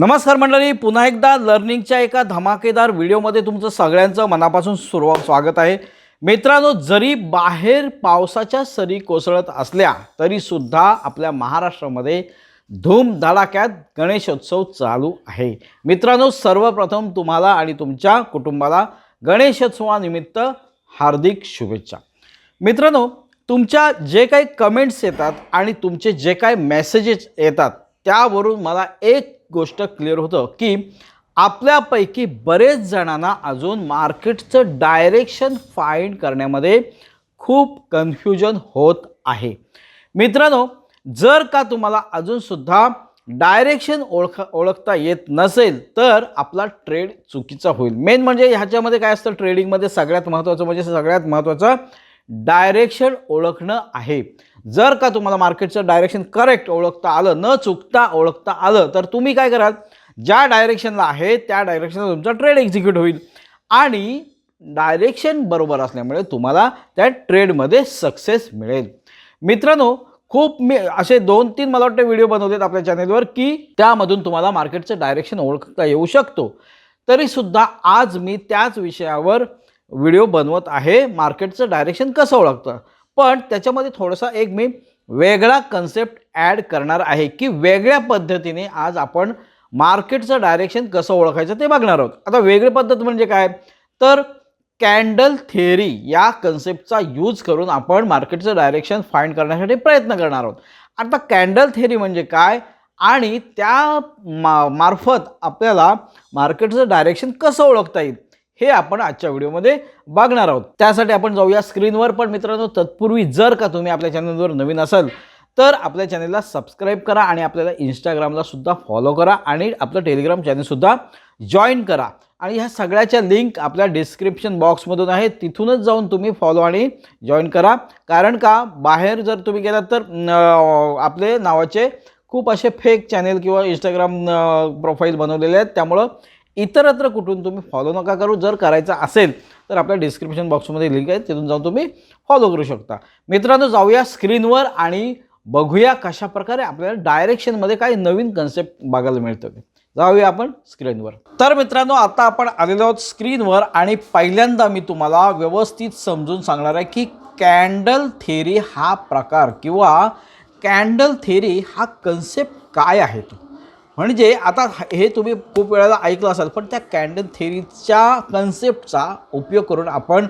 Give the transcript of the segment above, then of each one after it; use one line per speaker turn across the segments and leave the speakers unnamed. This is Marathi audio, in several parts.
नमस्कार मंडळी पुन्हा एकदा लर्निंगच्या एका धमाकेदार व्हिडिओमध्ये तुमचं सगळ्यांचं मनापासून सुरुवात स्वागत आहे. मित्रांनो जरी बाहेर पावसाच्या सरी कोसळत असल्या तरीसुद्धा आपल्या महाराष्ट्रामध्ये धूमधडाक्यात गणेशोत्सव चालू आहे. मित्रांनो सर्वप्रथम तुम्हाला आणि तुमच्या कुटुंबाला गणेशोत्सवानिमित्त हार्दिक शुभेच्छा. मित्रांनो तुमच्या जे काही कमेंट्स येतात आणि तुमचे जे काही मेसेजेस येतात त्यावरून मला एक गोष्ट क्लिअर होतं की आपल्यापैकी बरेच जणांना अजून मार्केटचं डायरेक्शन फाईंड करण्यामध्ये खूप कन्फ्युजन होत आहे. मित्रांनो जर का तुम्हाला अजूनसुद्धा डायरेक्शन ओळख ओळखता येत नसेल तर आपला ट्रेड चुकीचा होईल. मेन म्हणजे ह्याच्यामध्ये काय असतं? ट्रेडिंगमध्ये सगळ्यात महत्त्वाचं म्हणजे सगळ्यात महत्त्वाचं डायरेक्शन ओळखणं आहे. जर का तुम्हाला मार्केटचं डायरेक्शन करेक्ट ओळखता आलं न चुकता ओळखता आलं तर तुम्ही काय कराल? ज्या डायरेक्शनला आहे त्या डायरेक्शनला तुमचा ट्रेड एक्झिक्यूट होईल. आणि डायरेक्शन बरोबर असल्यामुळे तुम्हाला त्या ट्रेडमध्ये सक्सेस मिळेल. मित्रांनो खूप मी असे दोन तीन मला वाटतं व्हिडिओ बनवलेत आपल्या चॅनेलवर की त्यामधून तुम्हाला मार्केटचं डायरेक्शन ओळखता येऊ शकतो. तरीसुद्धा आज मी त्याच विषयावर व्हिडिओ बनवत आहे मार्केटचं डायरेक्शन कसं ओळखतं? पण त्याच्यामध्ये थोडासा एक मी वेगळा कन्सेप्ट ॲड करणार आहे की वेगळ्या पद्धतीने आज आपण मार्केटचं डायरेक्शन कसं ओळखायचं ते बघणार आहोत. आता वेगळी पद्धत म्हणजे काय? तर कॅन्डल थेअरी या कन्सेप्टचा यूज करून आपण मार्केटचं डायरेक्शन फाइंड करण्यासाठी प्रयत्न करणार आहोत. आता कॅन्डल थेअरी म्हणजे काय? आणि त्या मा मार्फत आपल्याला मार्केटचं डायरेक्शन कसं ओळखता येईल? हे आपण आजच्या व्हिडिओमध्ये बघणार आहोत. त्यासाठी आपण जाऊया स्क्रीनवर. पण मित्रांनो तत्पूर्वी जर का तुम्ही आपल्या चॅनलवर नवीन असाल तर आपल्या चॅनलला सबस्क्राईब करा आणि आपल्याला इंस्टाग्रामला सुद्धा फॉलो करा आणि आपलं टेलिग्राम चॅनलसुद्धा जॉईन करा. आणि ह्या सगळ्याच्या लिंक आपल्या डिस्क्रिप्शन बॉक्समधून आहे तिथूनच जाऊन तुम्ही फॉलो आणि जॉईन करा. कारण का? बाहेर जर तुम्ही गेलात तर आपले नावाचे खूप असे फेक चॅनेल किंवा इंस्टाग्राम प्रोफाईल बनवलेले आहेत. त्यामुळं इतरत्र कुठून तुम्ही फॉलो नका करू. जर करायचं असेल तर आपल्या डिस्क्रिप्शन बॉक्समध्ये लिंक आहे. तिथून जाऊन तुम्ही फॉलो करू शकता. मित्रांनो जाऊया स्क्रीनवर आणि बघूया कशा प्रकारे आपल्याला डायरेक्शनमध्ये काही नवीन कन्सेप्ट बघायला मिळतं. जाऊया आपण स्क्रीनवर तर मित्रांनो आता आपण आलेलो आहोत स्क्रीनवर आणि पहिल्यांदा मी तुम्हाला व्यवस्थित समजून सांगणार आहे की कॅन्डल थेरी हा प्रकार किंवा कॅन्डल थेरी हा कन्सेप्ट काय आहे? तो म्हणजे आता हे तुम्ही खूप वेळेला ऐकलं असाल पण त्या कॅन्डल थेरीच्या कन्सेप्टचा उपयोग करून आपण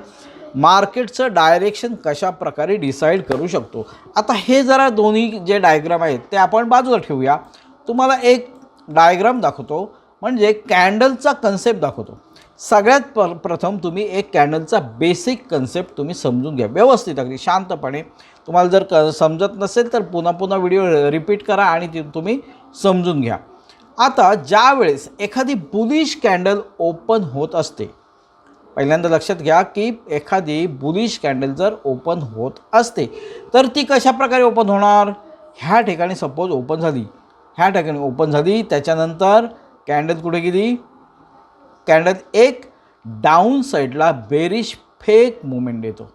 मार्केटचं डायरेक्शन कशा प्रकारे डिसाईड करू शकतो. आता हे जरा दोन्ही जे डायग्राम आहेत ते आपण बाजूला ठेवूया. तुम्हाला एक डायग्राम दाखवतो म्हणजे कॅन्डलचा कन्सेप्ट दाखवतो. सगळ्यात प प्रथम तुम्ही एक कॅन्डलचा बेसिक कन्सेप्ट तुम्ही समजून घ्या व्यवस्थित अगदी शांतपणे. तुम्हाला जर क समजत नसेल तर पुन्हा पुन्हा व्हिडिओ रिपीट करा आणि ती तुम्ही समजून घ्या. आता ज्या वेळेस एखादी बुलिश कॅन्डल ओपन होत असते पहिल्यांदा लक्षात घ्या की एखादी बुलिश कॅन्डल जर ओपन होत असते तर ती कशा प्रकारे ओपन होणार? ह्या ठिकाणी सपोज ओपन झाली. ह्या ठिकाणी ओपन झाली त्याच्यानंतर कॅन्डल कुठे गेली? कॅन्डल एक डाऊन साईडला बेरिश फेक मुवमेंट देतो.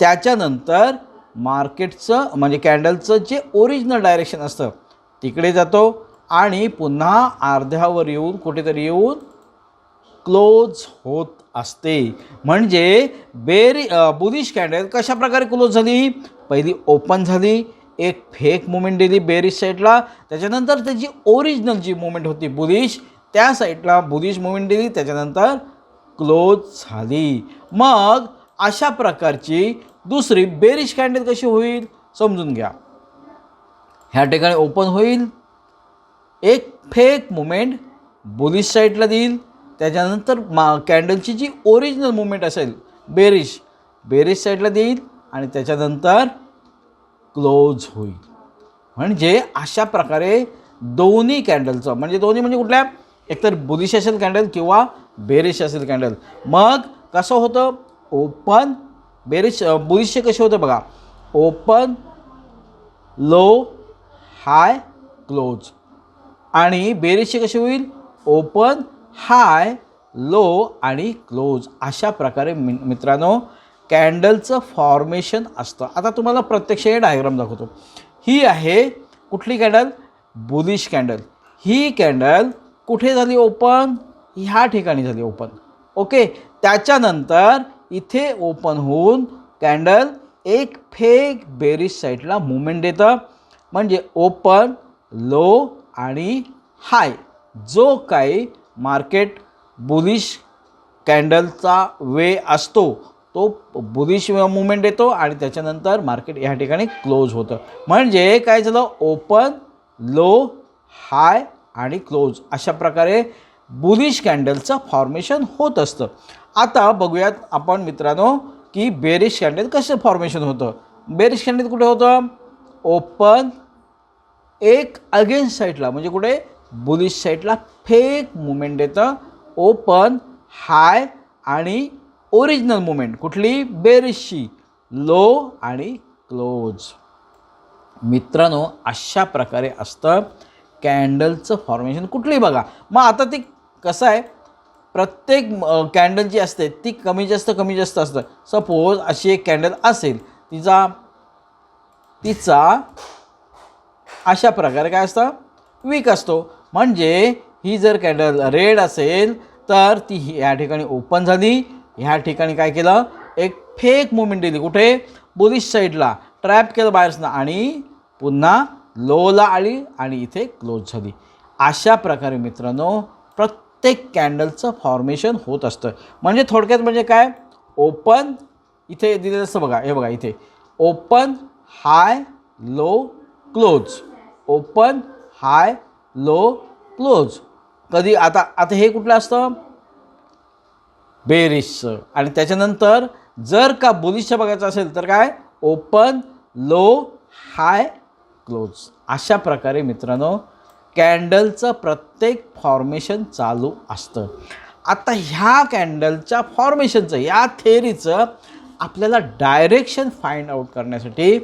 त्याच्यानंतर मार्केटचं म्हणजे कॅन्डलचं जे ओरिजिनल डायरेक्शन असतं तिकडे जातो. आणि पुन्हा अर्ध्यावर येऊन कुठेतरी येऊन क्लोज होत असते. म्हणजे बेरी बुलिश कॅन्डल कशा प्रकारे क्लोज झाली? पहिली ओपन झाली एक फेक मुवमेंट दिली बेरिश साईडला त्याच्यानंतर त्याची ओरिजिनल जी मुवमेंट होती बुलिश त्या साईडला बुलिश मुवमेंट दिली त्याच्यानंतर क्लोज झाली. मग अशा प्रकारची दुसरी बेरिश कॅन्डल कशी होईल? समजून घ्या. ह्या ठिकाणी ओपन होईल एक फेक मुमेंट बुलिश साईडला देईल. त्याच्यानंतर मा कॅन्डलची जी ओरिजिनल मुवमेंट असेल बेरिश बेरिश साईडला देईल आणि त्याच्यानंतर क्लोज होईल. म्हणजे अशा प्रकारे दोन्ही कॅन्डलचं म्हणजे दोन्ही म्हणजे कुठल्या? एकतर बुलिश असेल कॅन्डल किंवा बेरिश असेल कॅन्डल मग कसं होतं? ओपन बेरिश बुलिशचे कसे होतं बघा? ओपन लो हाय क्लोज आणि बेरीजचे कशी होईल? ओपन हाय लो आणि क्लोज अशा प्रकारे मि मित्रांनो कॅन्डलचं फॉर्मेशन असतं. आता तुम्हाला प्रत्यक्ष हे डायग्राम दाखवतो. ही आहे कुठली कॅन्डल बुलिश कॅन्डल ही कॅन्डल कुठे झाली ओपन ह्या ठिकाणी झाली ओपन ओके त्याच्यानंतर इथे ओपन होऊन कॅन्डल एक फेक बेरिश साईडला मुवमेंट देतं. म्हणजे ओपन लो आणि हाय जो काही मार्केट बुलिश कॅन्डलचा वे असतो तो बुलिश मुवमेंट येतो आणि त्याच्यानंतर मार्केट या ठिकाणी क्लोज होतं. म्हणजे काय झालं? ओपन लो हाय आणि क्लोज अशा प्रकारे बुलिश कॅन्डलचं फॉर्मेशन होत असतं. आता बघूयात आपण मित्रांनो की बेरिश कॅन्डल कसं फॉर्मेशन होतं. बेरिश कॅन्डल कुठे होतं? ओपन एक अगेन्स्ट साईडला म्हणजे कुठे? बुलिश साईडला फेक मुवमेंट येतं ओपन हाय आणि ओरिजिनल मुवमेंट कुठली? बेरिशी लो आणि क्लोज मित्रांनो अशा प्रकारे असतं कॅन्डलचं फॉर्मेशन कुठली बघा. मग आता ती कसं आहे? प्रत्येक कॅन्डल जी असते ती कमी जास्त कमी जास्त असतं. सपोज अशी एक कॅन्डल असेल तिचा तिचा अशा प्रकारे काय असतं? वीक असतो. म्हणजे ही जर कॅन्डल रेड असेल तर ती ही- ठिकाणी ओपन झाली. ह्या ठिकाणी काय केलं? एक फेक मुवमेंट दिली. कुठे? बुलिश साईडला ट्रॅप केलं बाहेरसनं आणि पुन्हा लोला आली आणि इथे क्लोज झाली. अशा प्रकारे मित्रांनो प्रत्येक कॅन्डलचं फॉर्मेशन होत असतं. म्हणजे थोडक्यात म्हणजे काय? ओपन इथे दिलेलं असतं बघा. हे बघा इथे. Open high low close open high low close. कधी आता आता हे कुठलं असतं? बेरिशचं आणि त्याच्यानंतर जर का बुलिशचं बघायचं असेल तर काय? Open low high close. अशा प्रकारे मित्रांनो कॅन्डलचं प्रत्येक फॉर्मेशन चालू असतं. आता ह्या कॅन्डलच्या फॉर्मेशनचं या थेअरीचं आपल्याला डायरेक्शन फाइंड आऊट करण्यासाठी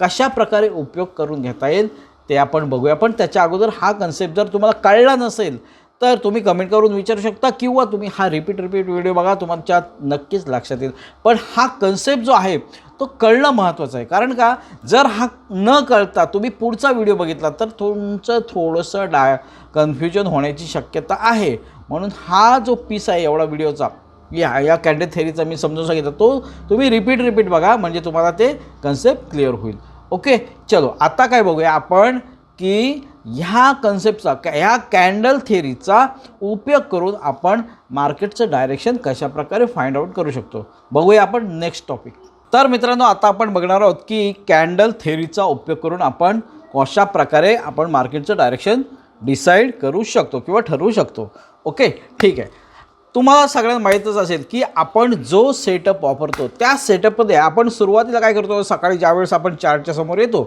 कशा प्रकारे उपयोग करून घेता येईल? ते आपण बघूया. पण त्याच्या अगोदर हा कन्सेप्ट जर तुम्हाला कळला नसेल तर तुम्ही कमेंट करून विचारू शकता किंवा तुम्ही हा रिपीट रिपीट व्हिडिओ बघा तुमच्या नक्कीच लक्षात येईल. पण हा कन्सेप्ट जो आहे तो कळणं महत्त्वाचं आहे. कारण का जर हा न कळता तुम्ही पुढचा व्हिडिओ बघितला तर तुमचं थोडंसं डा कन्फ्युजन होण्याची शक्यता आहे. म्हणून हा जो पीस आहे एवढा व्हिडिओचा या या कॅन्डल थेरीचा मी समजून सांगितलं तो तुम्ही रिपीट रिपीट बघा म्हणजे तुम्हाला ते कन्सेप्ट क्लिअर होईल. ओके चलो आता काय बघूया आपण की ह्या कन्सेप्टचा ह्या कॅन्डल थेरीचा उपयोग करून आपण मार्केटचं डायरेक्शन कशाप्रकारे फाइंड आऊट करू शकतो. बघूया आपण नेक्स्ट टॉपिक तर मित्रांनो आता आपण बघणार आहोत की कॅन्डल थेरीचा उपयोग करून आपण कशा प्रकारे आपण मार्केटचं डायरेक्शन डिसाईड करू शकतो किंवा ठरवू शकतो. ओके ठीक आहे. तुम्हाला सगळ्यांना माहीतच असेल की आपण जो सेटअप वापरतो त्या सेटअपमध्ये आपण सुरुवातीला काय करतो? सकाळी ज्यावेळेस आपण चार्टच्या समोर येतो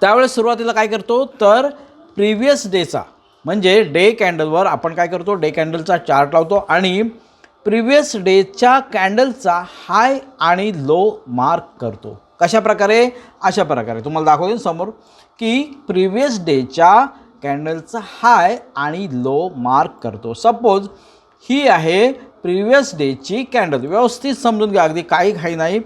त्यावेळेस सुरुवातीला काय करतो? तर प्रिव्हियस डेचा म्हणजे डे कॅन्डलवर आपण काय करतो? डे कॅन्डलचा चार्ट लावतो आणि प्रिव्हियस डेच्या कॅन्डलचा हाय आणि लो मार्क करतो. कशा प्रकारे? अशा प्रकारे. तुम्हाला दाखवतो समोर की प्रिव्हियस डेच्या कॅन्डलचा हाय आणि लो मार्क करतो. सपोज ही आहे प्रिव्हियस डेची कॅन्डल. व्यवस्थित समजून घ्या अगदी काही काही नाही.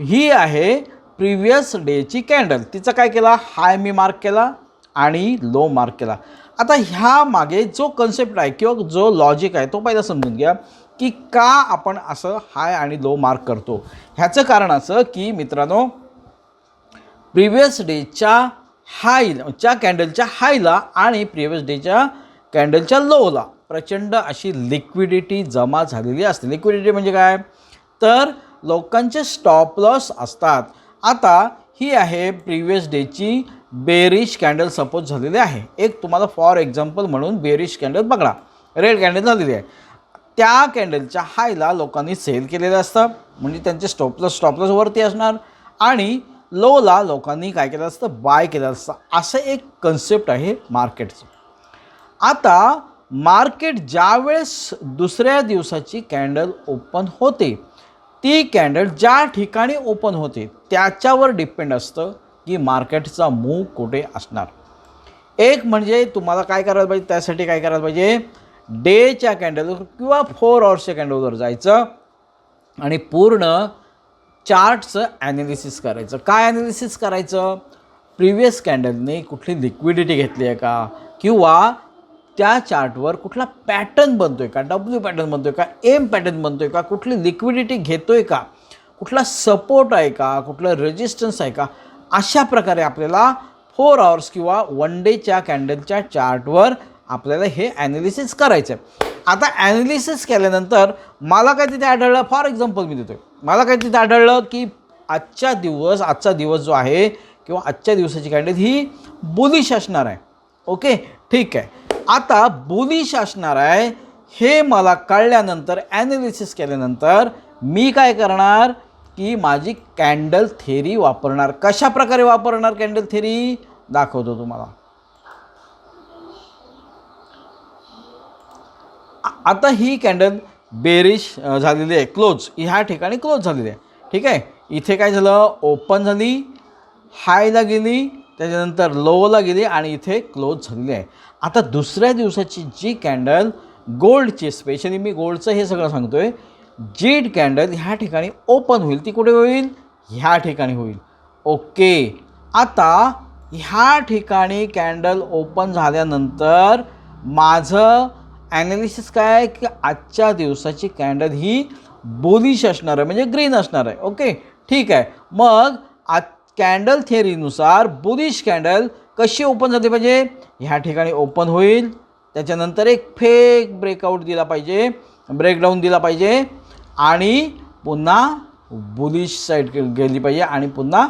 ही आहे प्रिव्हियस डेची कॅन्डल. तिचा काय केला? हाय मी मार्क केला आणि लो मार्क केला. आता ह्या मागे जो कन्सेप्ट आहे किंवा जो लॉजिक आहे तो पहिला समजून घ्या की का आपण असं हाय आणि लो मार्क करतो. ह्याचं कारण असं की मित्रांनो प्रिव्हियस डेच्या हायच्या कॅन्डलच्या हायला आणि प्रिव्हियस डेच्या कॅन्डलच्या लोला. प्रचंड अशी लिक्विडिटी जमा झालेली असते. लिक्विडिटी म्हणजे काय? तर लोकांचे स्टॉप लॉस असतात. आता ही आहे प्रिव्हियस डेची बेरिश कॅन्डल सपोज झालेली आहे. एक तुम्हाला फॉर एक्झाम्पल म्हणून बेरिश कॅन्डल बघा. रेड कॅन्डल झालेली आहे. त्या कॅन्डलच्या हायला लोकांनी सेल केलेलं असतं. म्हणजे त्यांचे स्टॉपलस स्टॉपलस वरती असणार. आणि लोला लोकांनी काय केलं असतं? बाय केलं असतं. असं एक कन्सेप्ट आहे मार्केटचं आता मार्केट ज्यावेळेस दुसऱ्या दिवसाची कॅन्डल ओपन होते ती कॅन्डल ज्या ठिकाणी ओपन होते त्याच्यावर डिपेंड असतं की मार्केटचा मूव कुठे असणार. एक म्हणजे तुम्हाला काय करायला पाहिजे त्यासाठी काय करायला पाहिजे? डेच्या कॅन्डलवर किंवा फोर आवर्सच्या कॅन्डलवर जायचं आणि पूर्ण चार्टचं ॲनालिसिस करायचं. काय ॲनालिसिस करायचं? प्रिव्हियस कॅन्डलने कुठली लिक्विडिटी घेतली आहे का? किंवा त्या चार्टवर कुठला पॅटर्न बनतो आहे का? डब्ल्यू पॅटर्न बनतो आहे का? एम पॅटर्न बनतो आहे का? कुठली लिक्विडिटी घेतो आहे का? कुठला सपोर्ट आहे का? कुठला रेजिस्टन्स आहे का? अशा प्रकारे आपल्याला फोर आवर्स किंवा वन डेच्या कॅन्डलच्या चार्टवर आपल्याला हे ॲनालिसिस करायचं आहे आता ॲनालिसिस केल्यानंतर मला काय तिथे आढळलं? फॉर एक्झाम्पल मी देतो आहे मला काय तिथे आढळलं की आजचा दिवस आजचा दिवस जो आहे किंवा आजच्या दिवसाची कॅन्डल ही बुलिश असणार आहे. ओके ठीक आहे. आता बुलिश असणार आहे हे मला कळल्यानंतर ॲनालिसिस केल्यानंतर मी काय करणार की माझी कॅन्डल थेरी वापरणार. कशा प्रकारे वापरणार कॅन्डल थेरी दाखवतो तुम्हाला. आता ही कॅन्डल बेरिश झालेली आहे. क्लोज ह्या ठिकाणी क्लोज झालेली आहे. ठीक आहे? इथे काय झालं? ओपन झाली. हायला गेली. त्याच्यानंतर लोला गेली आणि इथे क्लोज झालेली आहे. आता दुसऱ्या दिवसाची जी कॅन्डल गोल्डची स्पेशली मी गोल्डचं हे सगळं सांगतो आहे जी कॅन्डल ह्या ठिकाणी ओपन होईल. ती कुठे होईल? ह्या ठिकाणी होईल. ओके. आता ह्या ठिकाणी कॅन्डल ओपन झाल्यानंतर माझं ॲनालिसिस काय आहे की आजच्या दिवसाची कॅन्डल ही बोलिश असणार आहे म्हणजे ग्रीन असणार आहे. ओके? ठीक आहे. मग आज कॅन्डल थिअरीनुसार बुलिश कॅन्डल कशी ओपन झाली पाहिजे? ह्या ठिकाणी ओपन होईल. त्याच्यानंतर एक फेक ब्रेकआउट दिला पाहिजे. ब्रेकडाऊन दिला पाहिजे. आणि पुन्हा बुलिश साईड गेली पाहिजे आणि पुन्हा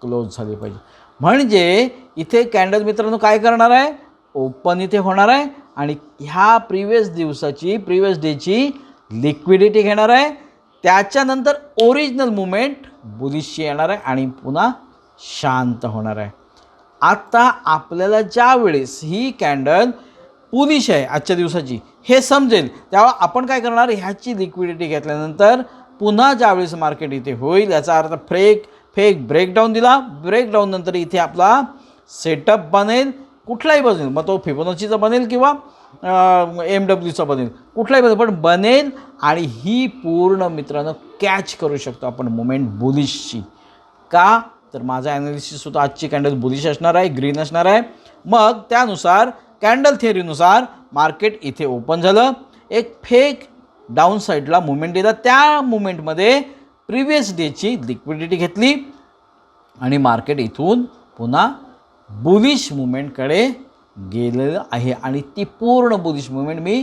क्लोज झाली पाहिजे. म्हणजे इथे कॅन्डल मित्रांनो काय करणार आहे? ओपन इथे होणार आहे. आणि ह्या प्रिवियस दिवसाची प्रिवियस डेची लिक्विडिटी घेणार आहे. त्याच्यानंतर ओरिजिनल मुवमेंट बुलिशची येणार आहे आणि पुन्हा शांत होणार आहे. आता आपल्याला ज्यावेळेस ही कॅन्डल पुलिश आहे आजच्या दिवसाची हे समजेल. तेव्हा आपण काय करणार? ह्याची लिक्विडिटी घेतल्यानंतर पुन्हा ज्यावेळेस मार्केट इथे होईल याचा अर्थ फेक फेक ब्रेकडाऊन दिला. ब्रेकडाऊन नंतर इथे आपला सेटअप बनेल. कुठलाही बनेल मग तो फिबोनॉचीचा बनेल किंवा एम डब्ल्यूचा बनेल. कुठलाही बनेल पण बनेल आणि ही पूर्ण मित्रांनो कॅच करू शकतो आपण मुमेंट बुलिशची का? तर माझा ॲनालिसिससुद्धा आजची कॅन्डल बुलिश असणार आहे ग्रीन असणार आहे. मग त्यानुसार कॅन्डल थेअरीनुसार मार्केट इथे ओपन झालं. एक फेक डाऊन साईडला मुवमेंट दिला त्या मुवमेंटमध्ये प्रिव्हियस डेची लिक्विडिटी घेतली आणि मार्केट इथून पुन्हा बुलिश मुवमेंटकडे गेलेलं आहे आणि ती पूर्ण बुद्धिस्ट मुवमेंट मी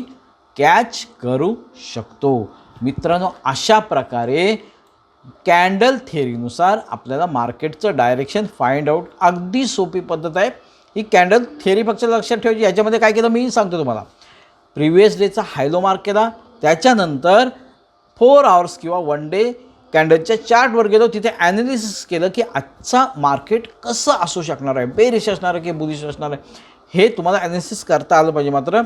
कॅच करू शकतो. मित्रांनो अशा प्रकारे कॅन्डल थेअरीनुसार आपल्याला मार्केटचं डायरेक्शन फाइंड आउट अगदी सोपी पद्धत आहे. ही कॅन्डल थेअरी फक्त लक्षात ठेवायची याच्यामध्ये काय केलं मी सांगतो तुम्हाला. प्रिव्हियस डेचा हायलो मार्क केला त्याच्यानंतर फोर आवर्स किंवा वन डे कॅन्डलच्या चार्टवर गेलो तिथे ॲनालिसिस केलं की आजचा मार्केट कसं असू शकणार आहे? बेरिश असणार आहे की बुलिश असणार आहे? हे तुम्हाला ॲनालिसिस करता आलं पाहिजे मात्र.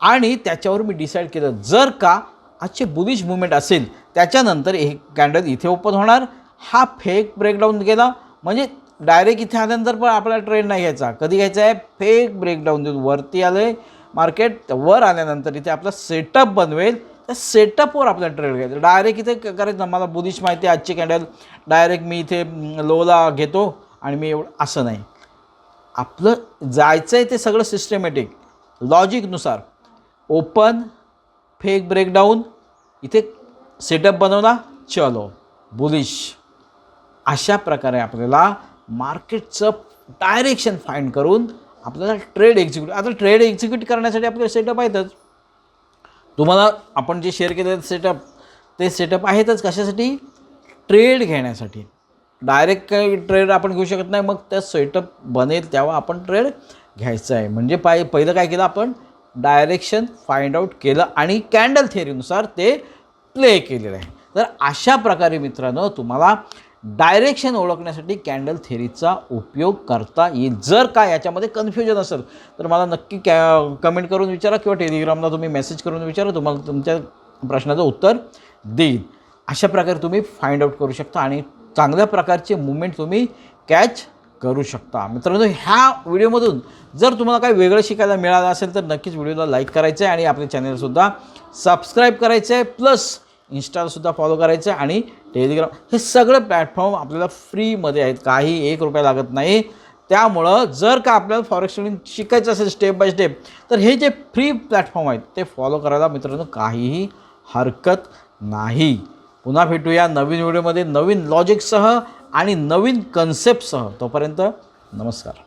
आणि त्याच्यावर मी डिसाईड केलं जर का आजचे बुलिश मुवमेंट असेल त्याच्यानंतर हे कॅन्डल इथे ओपन होणार. हा फेक ब्रेकडाऊन गेला. म्हणजे डायरेक्ट इथे आल्यानंतर पण आपल्याला ट्रेंड नाही घ्यायचा. कधी घ्यायचा आहे? फेक ब्रेकडाऊन देऊन वरती आलं आहे मार्केट वर आल्यानंतर इथे आपला सेटअप बनवेल. त्या सेटअपवर आपल्याला ट्रेड घ्यायचं. डायरेक्ट इथे करायचं मला बुलिश माहिती आहे आजची कॅन्डल डायरेक्ट मी इथे लोला घेतो आणि मी एवढं असं नाही. आपलं जायचं आहे ते सगळं सिस्टमॅटिक लॉजिकनुसार ओपन फेक ब्रेकडाऊन इथे सेटअप बनवला चलो बुलिश अशा प्रकारे आपल्याला मार्केटचं डायरेक्शन फाईंड करून आपल्याला ट्रेड एक्झिक्यूट आता ट्रेड एक्झिक्यूट करण्यासाठी आपले सेटअप आहेतच. तुम्हाला आपण जे शेअर केलेलं सेटअप ते सेटअप आहेतच कशासाठी? ट्रेड घेण्यासाठी. डायरेक्ट काही ट्रेड आपण घेऊ शकत नाही. मग त्या सेटअप बनेल तेव्हा आपण ट्रेड घ्यायचं आहे. म्हणजे पाय पहिलं काय केलं आपण? डायरेक्शन फाइंड आउट केलं आणि कॅन्डल थेअरीनुसार ते प्ले केलेलं आहे. तर अशा प्रकारे मित्रांनो तुम्हाला डायरेक्शन ओळखण्यासाठी कॅन्डल थेरीचा उपयोग करता येईल. जर का याच्यामध्ये कन्फ्युजन असेल तर मला नक्की कॅ कमेंट करून विचारा किंवा टेलिग्रामला तुम्ही मेसेज करून विचारा. तुम्हाला तुमच्या प्रश्नाचं उत्तर देईल. अशा प्रकारे तुम्ही फाइंड आउट करू शकता आणि चांगल्या प्रकारचे मुवमेंट तुम्ही कॅच करू शकता. मित्रांनो ह्या व्हिडिओमधून जर तुम्हाला काही वेगळं शिकायला मिळालं असेल तर नक्कीच व्हिडिओला लाईक करायचं आहे आणि आपल्या चॅनलसुद्धा सबस्क्राईब करायचं आहे प्लस इन्स्टासुद्धा फॉलो करायचं आहे आणि टेलिग्राम हे सगळे प्लॅटफॉर्म आपल्याला फ्रीमध्ये आहेत. काही एक रुपया लागत नाही. त्यामुळं जर का आपल्याला फॉरेक्स ट्रेडिंग शिकायचं असेल स्टेप बाय स्टेप तर हे जे फ्री प्लॅटफॉर्म आहेत ते फॉलो करायला मित्रांनो काहीही हरकत नाही. पुन्हा भेटूया नवीन व्हिडिओमध्ये नवीन लॉजिकसह आणि नवीन कन्सेप्टसह तोपर्यंत नमस्कार.